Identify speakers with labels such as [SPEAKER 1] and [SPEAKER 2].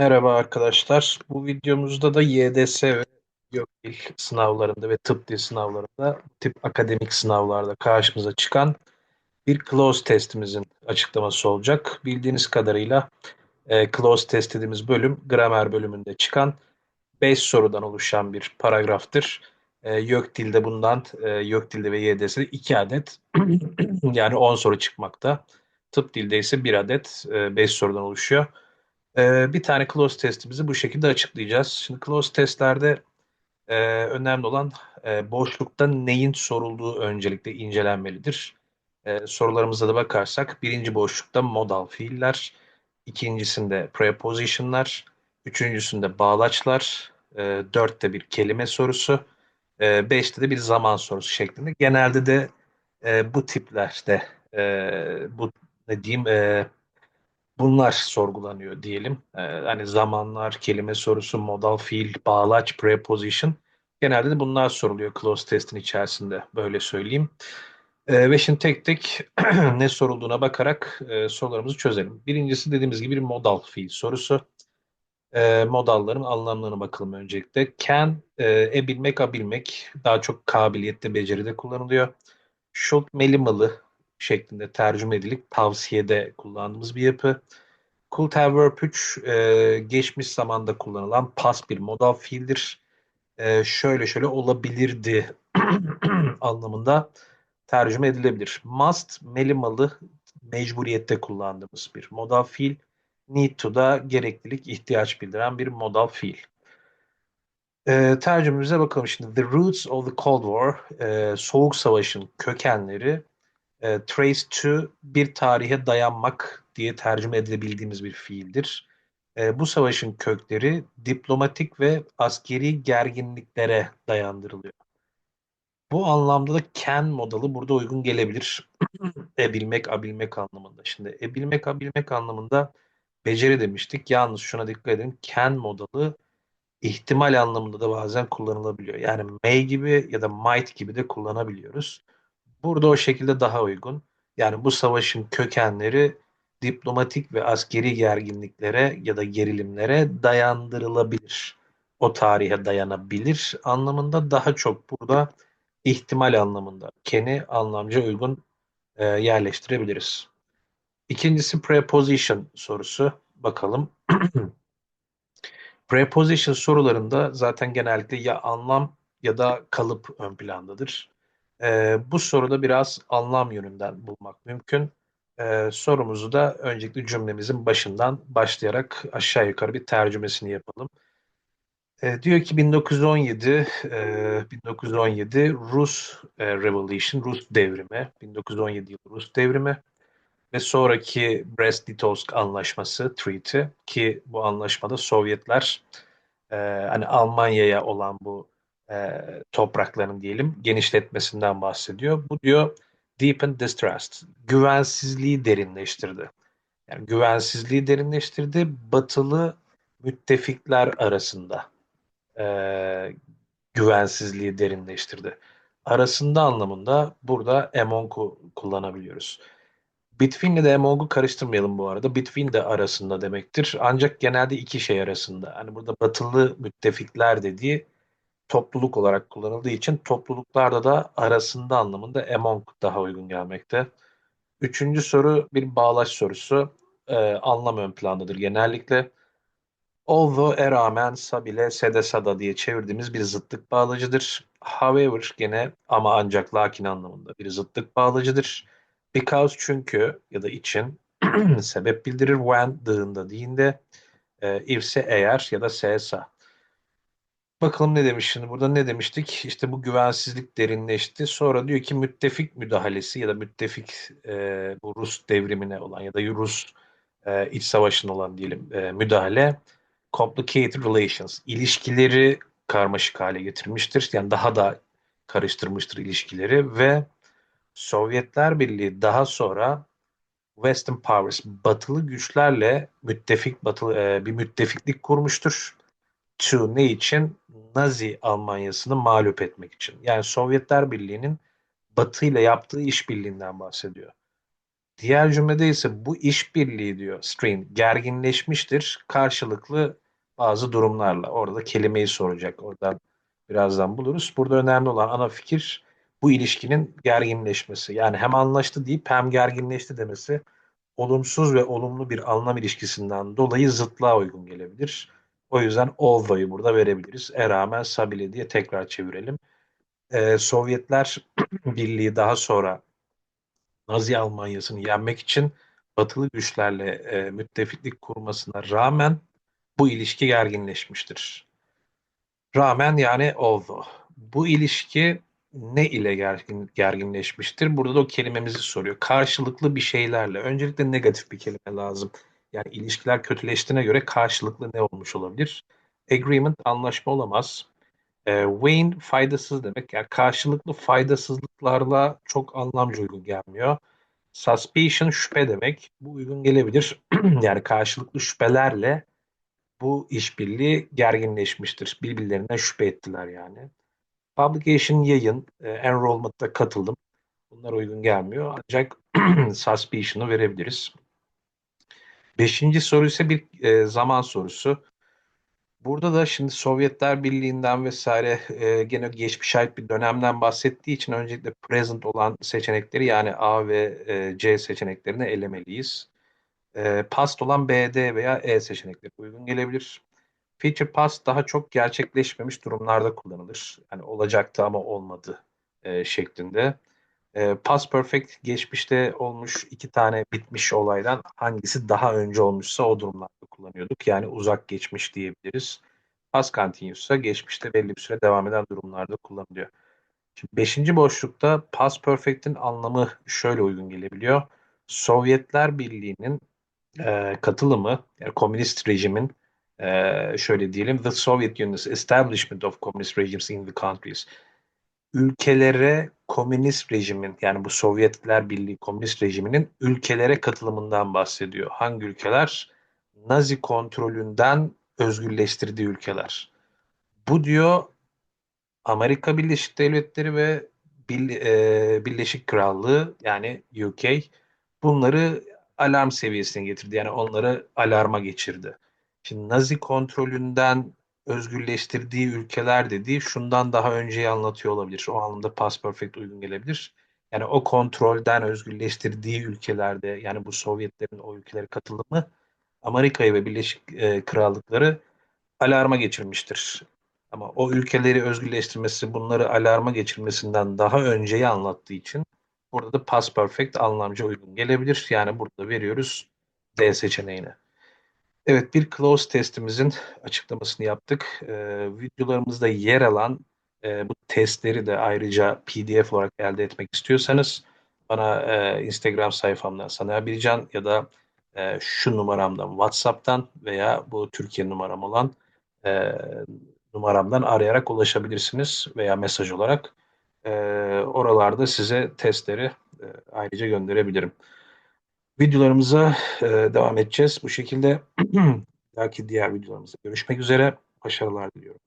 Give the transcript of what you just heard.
[SPEAKER 1] Merhaba arkadaşlar. Bu videomuzda da YDS ve YÖKDİL sınavlarında ve tıp dil sınavlarında tip akademik sınavlarda karşımıza çıkan bir close testimizin açıklaması olacak. Bildiğiniz kadarıyla e, close test dediğimiz bölüm gramer bölümünde çıkan 5 sorudan oluşan bir paragraftır. E, YÖKDİL'de bundan e, YÖKDİL'de ve YDS'de 2 adet yani 10 soru çıkmakta. Tıp dilde ise 1 adet 5 sorudan oluşuyor. Ee, bir tane close testimizi bu şekilde açıklayacağız. Şimdi close testlerde e, önemli olan e, boşlukta neyin sorulduğu öncelikle incelenmelidir. E, sorularımıza da bakarsak birinci boşlukta modal fiiller, ikincisinde prepositionlar, üçüncüsünde bağlaçlar, e, dörtte bir kelime sorusu, e, beşte de bir zaman sorusu şeklinde. Genelde de e, bu tiplerde e, bu ne diyeyim e, bunlar sorgulanıyor diyelim. Ee, hani zamanlar, kelime sorusu, modal fiil, bağlaç, preposition. Genelde de bunlar soruluyor close test'in içerisinde. Böyle söyleyeyim. Ee, ve şimdi tek tek ne sorulduğuna bakarak e, sorularımızı çözelim. Birincisi dediğimiz gibi bir modal fiil sorusu. E, modalların anlamlarına bakalım öncelikle. Can, e, ebilmek, abilmek daha çok kabiliyette, beceride kullanılıyor. Should, melimalı, şeklinde tercüme edilip tavsiyede kullandığımız bir yapı. Have verb 3 e, geçmiş zamanda kullanılan pas bir modal fiildir. E, şöyle şöyle olabilirdi anlamında tercüme edilebilir. Must melimalı mecburiyette kullandığımız bir modal fiil. Need to da gereklilik, ihtiyaç bildiren bir modal fiil. E, tercümemize bakalım şimdi. The roots of the Cold War, e, Soğuk Savaş'ın kökenleri e, trace to bir tarihe dayanmak diye tercüme edilebildiğimiz bir fiildir. E, bu savaşın kökleri diplomatik ve askeri gerginliklere dayandırılıyor. Bu anlamda da can modalı burada uygun gelebilir. ebilmek, abilmek anlamında. Şimdi ebilmek, abilmek anlamında beceri demiştik. Yalnız şuna dikkat edin. Can modalı ihtimal anlamında da bazen kullanılabiliyor. Yani may gibi ya da might gibi de kullanabiliyoruz. Burada o şekilde daha uygun. Yani bu savaşın kökenleri diplomatik ve askeri gerginliklere ya da gerilimlere dayandırılabilir. O tarihe dayanabilir anlamında daha çok burada ihtimal anlamında keni anlamca uygun e, yerleştirebiliriz. İkincisi preposition sorusu. Bakalım. preposition sorularında zaten genellikle ya anlam ya da kalıp ön plandadır. E, bu soruda biraz anlam yönünden bulmak mümkün. E, sorumuzu da öncelikle cümlemizin başından başlayarak aşağı yukarı bir tercümesini yapalım. E, diyor ki 1917 e, 1917 Rus e, Revolution, Rus devrimi, 1917 yılı Rus devrimi ve sonraki Brest-Litovsk anlaşması, Treaty ki bu anlaşmada Sovyetler e, hani Almanya'ya olan bu e, toprakların diyelim genişletmesinden bahsediyor. Bu diyor deepen distrust, güvensizliği derinleştirdi. Yani güvensizliği derinleştirdi, batılı müttefikler arasında e, güvensizliği derinleştirdi. Arasında anlamında burada among'u kullanabiliyoruz. Between ile among'u karıştırmayalım bu arada. Between de arasında demektir. Ancak genelde iki şey arasında. Hani burada batılı müttefikler dediği topluluk olarak kullanıldığı için topluluklarda da arasında anlamında among daha uygun gelmekte. Üçüncü soru bir bağlaç sorusu. Ee, anlam ön plandadır genellikle. Although e rağmen sa bile sede sada diye çevirdiğimiz bir zıtlık bağlacıdır. However gene ama ancak lakin anlamında bir zıtlık bağlacıdır. Because çünkü ya da için sebep bildirir. When dığında değinde. E, ifse eğer ya da sesa. Bakalım ne demiş şimdi burada ne demiştik? İşte bu güvensizlik derinleşti. Sonra diyor ki müttefik müdahalesi ya da müttefik e, bu Rus devrimine olan ya da Rus e, iç savaşına olan diyelim e, müdahale complicated relations ilişkileri karmaşık hale getirmiştir. Yani daha da karıştırmıştır ilişkileri ve Sovyetler Birliği daha sonra Western Powers batılı güçlerle müttefik batılı e, bir müttefiklik kurmuştur. To ne için? Nazi Almanyası'nı mağlup etmek için. Yani Sovyetler Birliği'nin Batı ile yaptığı işbirliğinden bahsediyor. Diğer cümlede ise bu işbirliği diyor strain gerginleşmiştir karşılıklı bazı durumlarla. Orada kelimeyi soracak. Oradan birazdan buluruz. Burada önemli olan ana fikir bu ilişkinin gerginleşmesi. Yani hem anlaştı deyip hem gerginleşti demesi olumsuz ve olumlu bir anlam ilişkisinden dolayı zıtlığa uygun gelebilir. O yüzden although'yu burada verebiliriz. E rağmen sabile diye tekrar çevirelim. Ee, Sovyetler Birliği daha sonra Nazi Almanyası'nı yenmek için batılı güçlerle e, müttefiklik kurmasına rağmen bu ilişki gerginleşmiştir. Rağmen yani although. Bu ilişki ne ile gergin, gerginleşmiştir? Burada da o kelimemizi soruyor. Karşılıklı bir şeylerle. Öncelikle negatif bir kelime lazım. Yani ilişkiler kötüleştiğine göre karşılıklı ne olmuş olabilir? Agreement anlaşma olamaz. E, Wayne faydasız demek. Yani karşılıklı faydasızlıklarla çok anlamcı uygun gelmiyor. Suspicion şüphe demek. Bu uygun gelebilir. yani karşılıklı şüphelerle bu işbirliği gerginleşmiştir. Birbirlerinden şüphe ettiler yani. Publication yayın, e, enrollment'ta katılım. Bunlar uygun gelmiyor. Ancak suspicion'ı verebiliriz. Beşinci soru ise bir e, zaman sorusu. Burada da şimdi Sovyetler Birliği'nden vesaire e, gene geçmiş ait bir dönemden bahsettiği için öncelikle present olan seçenekleri yani A ve e, C seçeneklerini elemeliyiz. E, past olan B, D veya E seçenekleri uygun gelebilir. Feature past daha çok gerçekleşmemiş durumlarda kullanılır. Yani olacaktı ama olmadı e, şeklinde. E, past perfect geçmişte olmuş iki tane bitmiş olaydan hangisi daha önce olmuşsa o durumlarda kullanıyorduk. Yani uzak geçmiş diyebiliriz. Past continuous ise geçmişte belli bir süre devam eden durumlarda kullanılıyor. Şimdi beşinci boşlukta past perfect'in anlamı şöyle uygun gelebiliyor. Sovyetler Birliği'nin e, katılımı, yani komünist rejimin e, şöyle diyelim, the Soviet Union's establishment of communist regimes in the countries. Ülkelere komünist rejimin, yani bu Sovyetler Birliği komünist rejiminin ülkelere katılımından bahsediyor. Hangi ülkeler? Nazi kontrolünden özgürleştirdiği ülkeler. Bu diyor Amerika Birleşik Devletleri ve Birleşik Krallığı yani UK bunları alarm seviyesine getirdi. Yani onları alarma geçirdi. Şimdi Nazi kontrolünden özgürleştirdiği ülkeler dediği şundan daha önceyi anlatıyor olabilir. O anlamda past perfect uygun gelebilir. Yani o kontrolden özgürleştirdiği ülkelerde yani bu Sovyetlerin o ülkelere katılımı Amerika'yı ve Birleşik e, Krallıkları alarma geçirmiştir. Ama o ülkeleri özgürleştirmesi, bunları alarma geçirmesinden daha önceyi anlattığı için burada da past perfect anlamca uygun gelebilir. Yani burada veriyoruz D seçeneğini. Evet bir close testimizin açıklamasını yaptık. Ee, videolarımızda yer alan e, bu testleri de ayrıca PDF olarak elde etmek istiyorsanız bana e, Instagram sayfamdan Saner Bircan ya da e, şu numaramdan WhatsApp'tan veya bu Türkiye numaram olan e, numaramdan arayarak ulaşabilirsiniz veya mesaj olarak. E, oralarda size testleri e, ayrıca gönderebilirim. Videolarımıza e, devam edeceğiz. Bu şekilde belki diğer videolarımızda görüşmek üzere. Başarılar diliyorum.